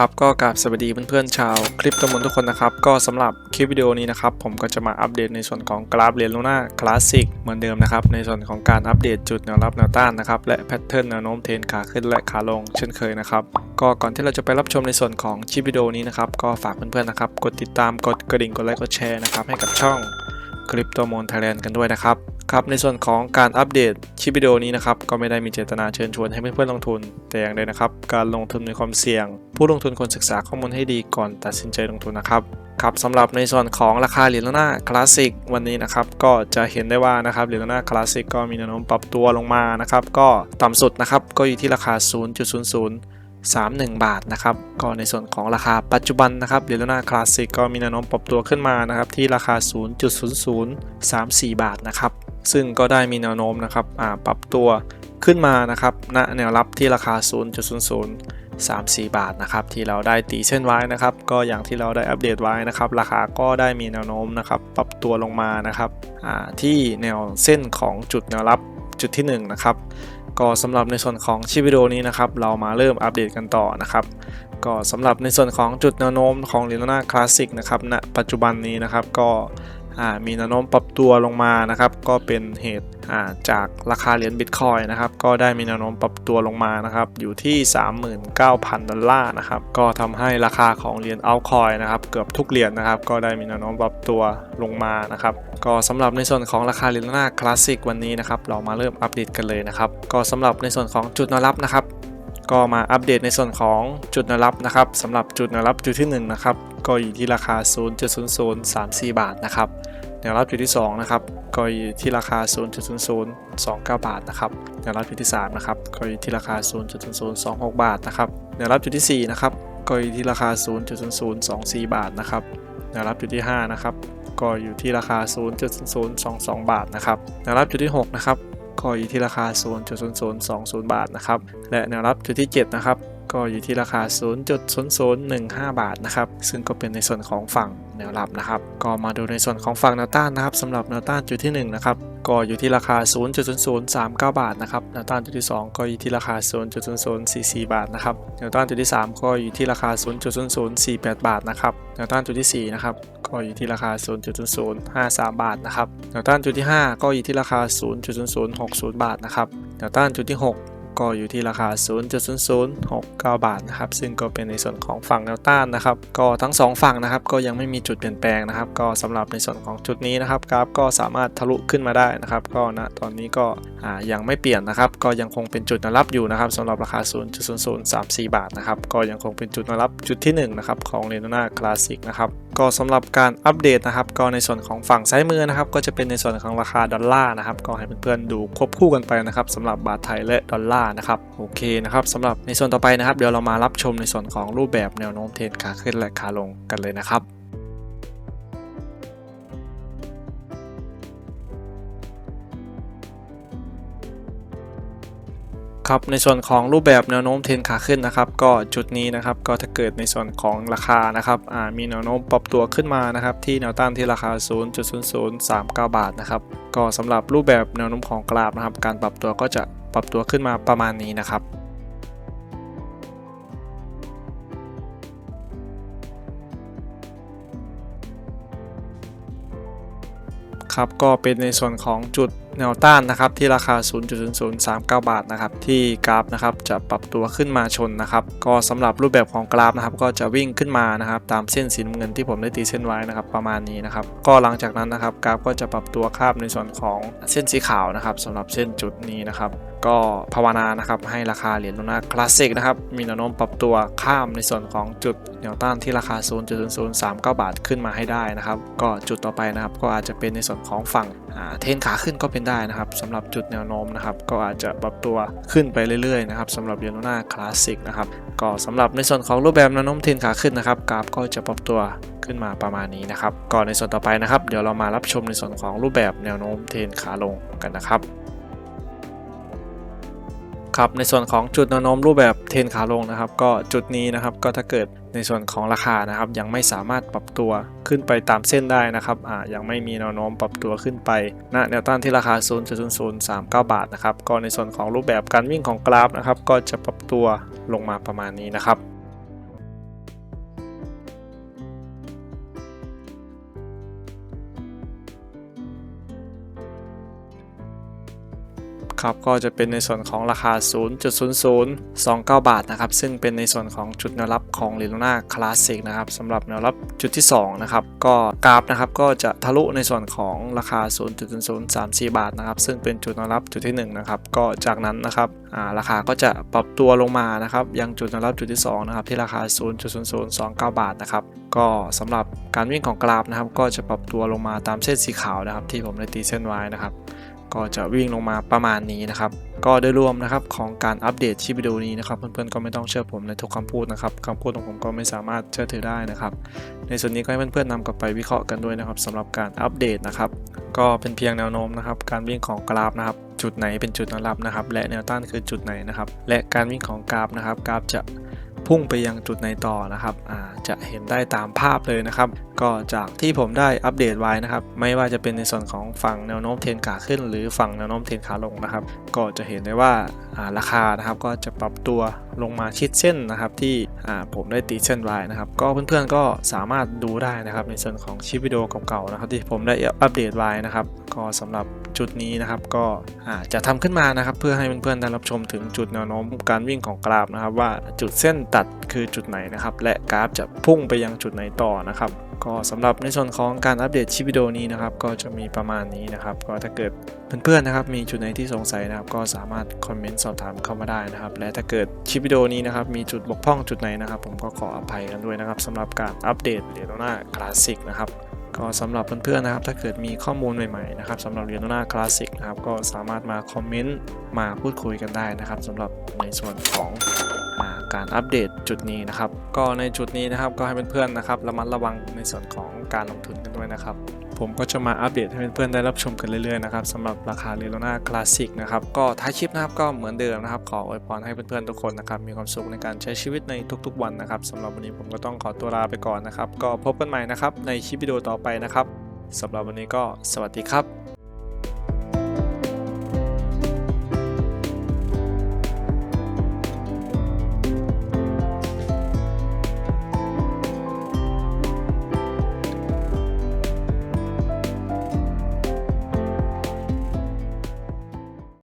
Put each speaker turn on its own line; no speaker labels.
ครับก็กราบสวัสดีเพื่อนๆชาวคลิปกระมวลทุกคนนะครับ ก็สำหรับคลิปวิดีโอนี้นะครับ ผมก็จะมาอัปเดตในส่วนของกราฟเรียนลูน่าคลาสสิกเหมือนเดิมนะครับ ในส่วนของการอัปเดตจุดแนวรับแนวต้านนะครับ และแพทเทิร์นแนวโน้มเทรนขาขึ้นและขาลงเช่นเคยนะครับ ก็ก่อนที่เราจะไปรับชมในส่วนของคลิปวิดีโอนี้นะครับ ก็ฝากเพื่อนๆนะครับ กดติดตามกดกระดิ่งกดไลค์กดแชร์นะครับให้กับช่องคลิปตัวมนไทยแลนด์กันด้วยนะครับ ครับในส่วนของการอัปเดตคลิปวิดีโอนี้นะครับก็ไม่ได้มีเจตนาเชิญชวนให้เพื่อนๆลงทุน แต่อย่างใดนะครับ การลงทุนมีความเสี่ยง ผู้ลงทุนควรศึกษาข้อมูลให้ดีก่อนตัดสินใจลงทุนนะครับครับสำหรับในส่วนของราคาเหรียญลูน่าคลาสสิกวันนี้นะครับก็จะเห็นได้ว่านะครับเหรียญลูน่าคลาสสิกก็มีแนวโน้มปรับตัวลงมานะครับก็ต่ำสุดนะครับก็อยู่ที่ราคา 0.00 31 บาทนะครับก็ในส่วนของราคาปัจจุบันนะครับเดลน่าคลาสสิกก็มีแนวโน้มปรับตัวขึ้นมานะครับที่ราคา 0.0034 บาทนะครับ ซึ่งก็ได้มีแนวโน้มนะครับปรับตัวขึ้นมานะครับณแนวรับที่ราคา 0.0034 บาทนะครับที่เราได้ตีเส้นไว้นะครับก็อย่างที่เราได้อัปเดตไว้นะครับราคาก็ได้มีแนวโน้มนะครับปรับตัวลงมานะครับที่แนวเส้นของจุดแนวรับจุดที่1นะครับก็สำหรับในส่วนของชิปวิดีโอนี้นะครับเรามาเริ่มอัปเดตกันต่อนะครับก็สำหรับในส่วนของจุดแนวโน้มของ l e n o n a Classic นะครับณปัจจุบันนี้นะครับก็ มีแนวโน้มปรับตัวลงมานะครับ ก็เป็นเหตุจากราคาเหรียญบิตคอยนะครับ ก็ได้มีแนวโน้มปรับตัวลงมานะครับ อยู่ที่ 39,000 ดอลลาร์นะครับ ก็ทำให้ราคาของเหรียญเอาคอยนะครับ เกือบทุกเหรียญนะครับ ก็ได้มีแนวโน้มปรับตัวลงมานะครับ ก็สำหรับในส่วนของราคาเหรียญหน้าคลาสสิกวันนี้นะครับ เรามาเริ่มอัปเดตกันเลยนะครับ ก็สำหรับในส่วนของจุดนรับนะครับ ก็มาอัปเดตในส่วนของจุดนรับนะครับสำหรับจุดนรับจุดที่1นะครับ ก็อยู่ที่ราคา 0.0034 บาทนะครับแนวรับจุดที่2นะครับก็อยู่ที่ราคา 0.0029 บาทนะครับแนวรับจุดที่3นะครับก็อยู่ที่ราคา 0.0026 บาทนะครับแนวรับจุดที่4นะครับก็อยู่ที่ราคา 0.0024 บาทนะครับแนวรับจุดที่5นะครับก็อยู่ที่ราคา 0.0022 บาทนะครับแนวรับจุดที่6นะครับก็อยู่ที่ราคา 0.0020 บาทนะครับ และแนวรับจุดที่ 7 นะครับ ก็อยู่ที่ราคา 0.0015 บาทนะครับ ซึ่งก็เป็นในส่วนของฝั่งแนวรับนะครับ ก็มาดูในส่วนของฝั่งแนวต้านนะครับสำหรับแนวต้านจุดที่ 1 นะครับ ก็อยู่ที่ราคา 0.0039 บาทนะครับ แนวต้านจุดที่ 2 ก็อยู่ที่ราคา 0.0044 บาทนะครับ แนวต้านจุดที่ 3 ก็อยู่ที่ราคา 0.0048 บาทนะครับ แนวต้านจุดที่ 4 นะครับก็อยู่ที่ราคา 0.0053 บาทนะครับ แนวต้านจุดที่ 5 ก็อยู่ที่ราคา 0.0060 บาทนะครับ แนวต้านจุดที่ 6 ก็อยู่ที่ราคา 0.0069 บาทนะครับ ซึ่งก็เป็นในส่วนของฝั่งแนวต้านนะครับ ก็ทั้ง 2 ฝั่งนะครับ ก็ยังไม่มีจุดเปลี่ยนแปลงนะครับ ก็สำหรับในส่วนของจุดนี้นะครับ กราฟก็สามารถทะลุขึ้นมาได้นะครับ ก็ณตอนนี้ก็ยังไม่เปลี่ยนนะครับ ก็ยังคงเป็นจุดนรับอยู่นะครับสำหรับราคา 0.0034 บาทนะครับ ก็ยังคงเป็นจุดนรับจุดที่1นะครับของ l e n o n a Classic นะครับก็สำหรับการอัปเดตนะครับ ก็ในส่วนของฝั่งซ้ายมือนะครับ ก็จะเป็นในส่วนของราคาดอลลาร์นะครับ ก็ให้เพื่อนๆดูควบคู่กันไปนะครับสำหรับบาทไทยและดอลลาร์นะครับโอเคนะครับสำหรับในส่วนต่อไปนะครับ เดี๋ยวเรามารับชมในส่วนของรูปแบบแนวโน้มเทรนขาขึ้นและขาลงกันเลยนะครับครับในส่วนของรูปแบบแนวโน้มเทรนขาขึ้นนะครับ ก็จุดนี้นะครับก็ถ้าเกิดในส่วนของราคานะครับมีแนวโน้มปรับตัวขึ้นมานะครับที่แนวต้านที่ราคา 0.0039 บาทนะครับก็สำหรับรูปแบบแนวโน้มของกราฟนะครับ การปรับตัวก็จะ ปรับตัวขึ้นมาประมาณนี้นะครับครับก็เป็นในส่วนของจุด แนวต้านนะครับที่ราคา 0.0039 บาทนะครับที่กราฟนะครับจะปรับตัวขึ้นมาชนนะครับก็สำหรับรูปแบบของกราฟนะครับก็จะวิ่งขึ้นมานะครับตามเส้นสีน้ำเงินที่ผมได้ตีเส้นไว้นะครับประมาณนี้นะครับก็หลังจากนั้นนะครับกราฟก็จะปรับตัวข้ามในส่วนของเส้นสีขาวนะครับสำหรับเส้นจุดนี้นะครับก็ภาวนานะครับให้ราคาเหรียญลูน่าคลาสสิกนะครับมีแนวโน้มปรับตัวข้ามในส่วนของจุดแนวต้านที่ราคา 0.0039 บาทขึ้นมาให้ได้นะครับก็จุดต่อไปนะครับก็อาจจะเป็นในส่วนของฝั่งเทนขาขึ้นก็เป็นได้นะครับสำหรับจุดแนวโน้มนะครับก็อาจจะปรับตัวขึ้นไปเรื่อยๆนะครับสำหรับเยญลูน่าคลาสสิกนะครับก็สำหรับในส่วนของรูปแบบแนวโน้มเทรนขาขึ้นนะครับกราฟก็จะปรับตัวขึ้นมาประมาณนี้นะครับก่อนในส่วนต่อไปนะครับ เดี๋ยวเรามารับชมในส่วนของรูปแบบแนวโน้มเทรนขาลงกันนะครับ ครับในส่วนของจุดแนวโน้มรูปแบบเทรนขาลงนะครับ ก็จุดนี้นะครับก็ถ้าเกิดในส่วนของราคานะครับ ยังไม่สามารถปรับตัวขึ้นไปตามเส้นได้นะครับอ่ายังไม่มีแนวโน้มปรับตัวขึ้นไปณแนวต้านที่ราคา 0.0039 บาทนะครับก็ในส่วนของรูปแบบการวิ่งของกราฟนะครับ ก็จะปรับตัวลงมาประมาณนี้นะครับ ครับก็จะเป็นในส่วนของราคา 0.0029 บาทนะครับซึ่งเป็นในส่วนของจุดแนวรับของ l ี l u n a Classic นะครับสำหรับแนวรับจุดที่2นะครับก็กราฟนะครับก็จะทะลุในส่วนของราคา 0.0034 บาทนะครับซึ่งเป็นจุดแนวรับจุดที่1นะครับก็จากนั้นนะครับาราคาก็จะปรับตัวลงมานะครับยังจุดแนวรับจุดที่2นะครับที่ราคา 0.0029 บาทนะครับก็สำหรับการวิ่งของกราฟนะครับก็จะปรับตัวลงมาตามเส้นสีขาวนะครับที่ผมได้ตีเส้นไว้นะครับ ก็จะวิ่งลงมาประมาณนี้นะครับ ก็โดยรวมนะครับของการอัปเดตที่วิดีโอนี้นะครับ เพื่อนๆก็ไม่ต้องเชื่อผมในทุกคำพูดนะครับคำพูดของผมก็ไม่สามารถเชื่อถือได้นะครับ ในส่วนนี้ก็ให้เพื่อนๆนำกลับไปวิเคราะห์กันด้วยนะครับสำหรับการอัปเดตนะครับ ก็เป็นเพียงแนวโน้มนะครับ การวิ่งของกราฟนะครับ จุดไหนเป็นจุดแนรับนะครับ และแนวต้านคือจุดไหนนะครับ และการวิ่งของกราฟนะครับ กราฟจะ พุ่งไปยังจุดไหนต่อนะครับจะเห็นได้ตามภาพเลยนะครับ ก็จากที่ผมได้อัปเดตไว้นะครับ ไม่ว่าจะเป็นในส่วนของฝั่งแนวโน้มเทรนขาขึ้น หรือฝั่งแนวโน้มเทรนขาลงนะครับ ก็จะเห็นได้ว่าราคานะครับก็จะปรับตัวลงมาชิดเส้นนะครับ ที่ผมได้ตีเส้นไว้นะครับ ก็เพื่อนๆก็สามารถดูได้นะครับในส่วนของคลิปวิดีโอเก่าๆนะครับ ที่ผมได้อัปเดตไว้นะครับ ก็สำหรับ จุดนี้นะครับ ก็จะทำขึ้นมานะครับ เพื่อให้เพื่อนๆได้รับชมถึงจุดแนวโน้มการวิ่งของกราฟนะครับ ว่าจุดเส้นตัดคือจุดไหนนะครับ และกราฟจะพุ่งไปยังจุดไหนต่อนะครับ ก็สำหรับในส่วนของการอัปเดตคลิปวิดีโอนี้นะครับ ก็จะมีประมาณนี้นะครับ ก็ถ้าเกิดเพื่อนๆนะครับ มีจุดไหนที่สงสัยนะครับ ก็สามารถคอมเมนต์สอบถามเข้ามาได้นะครับ และถ้าเกิดคลิปวิดีโอนี้นะครับมีจุดบกพร่องจุดไหนนะครับ ผมก็ขออภัยกันด้วยนะครับสำหรับการอัปเดตเรียนหน้าคลาสสิกนะครับ ก็สำหรับเพื่อนๆนะครับ ถ้าเกิดมีข้อมูลใหม่ๆนะครับสำหรับเรียนหน้าคลาสสิกนะครับก็สามารถมาคอมเมนต์มาพูดคุยกันได้นะครับสำหรับในส่วนของาการอัปเดตจุดนี้นะครับ ก็ในจุดนี้นะครับก็ให้เพื่อนๆนะครับระมัดระวังในส่วนของการลงทุนกันด้วยนะครับ ผมก็จะมาอัปเดตให้เพื่อนๆได้รับชมกันเรื่อยๆนะครับสำหรับราคาเรโลนาคลาสสิกนะครับก็ท้ายคลิปนะครับก็เหมือนเดิมนะครับขออวยพรให้เพื่อนๆทุกคนนะครับมีความสุขในการใช้ชีวิตในทุกๆวันนะครับสำหรับวันนี้ผมก็ต้องขอตัวลาไปก่อนนะครับก็พบกันใหม่นะครับในคลิปวิดีโอต่อไปนะครับสำหรับวันนี้ก็สวัสดีครับ